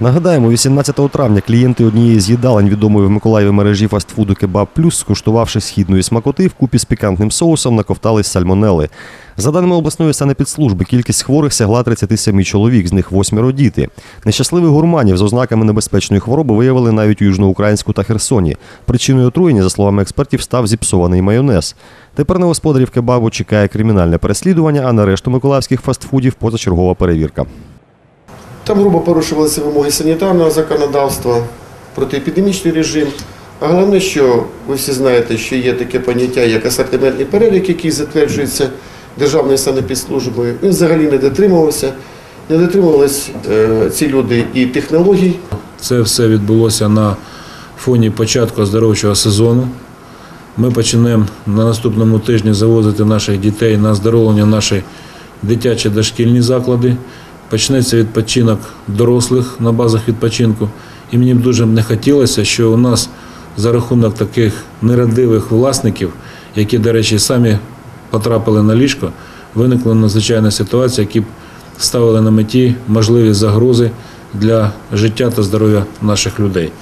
Нагадаємо, 18 травня клієнти однієї з їдалень відомої в Миколаєві мережі фастфуду Кебаб Плюс, скуштувавши східної смакоти, вкупі з пікантним соусом накоптались сальмонели. За даними обласної санепідслужби, кількість хворих сягла 37 чоловік, з них восьмеро діти. Нещасливих гурманів з ознаками небезпечної хвороби виявили навіть у Южноукраїнську та Херсоні. Причиною отруєння, за словами експертів, став зіпсований майонез. Тепер на господарів кебабу чекає кримінальне переслідування, а на решту миколаївських фастфудів позачергова перевірка. Там грубо порушувалися вимоги санітарного законодавства, протиепідемічний режим. А головне, що ви всі знаєте, що є таке поняття, як асортиментний перелік, який затверджується Державною санепідслужбою. Він взагалі не дотримувався. Не дотримувались е, ці люди і технологій, Це все відбулося на фоні початку оздоровчого сезону. Ми почнемо на наступному тижні завозити наших дітей на оздоровлення наші дитячі дошкільні заклади. Почнеться відпочинок дорослих на базах відпочинку. І мені б дуже не хотілося, що у нас за рахунок таких нерадивих власників, які, до речі, самі потрапили на ліжко, виникла надзвичайна ситуація, які б ставили на меті можливі загрози для життя та здоров'я наших людей.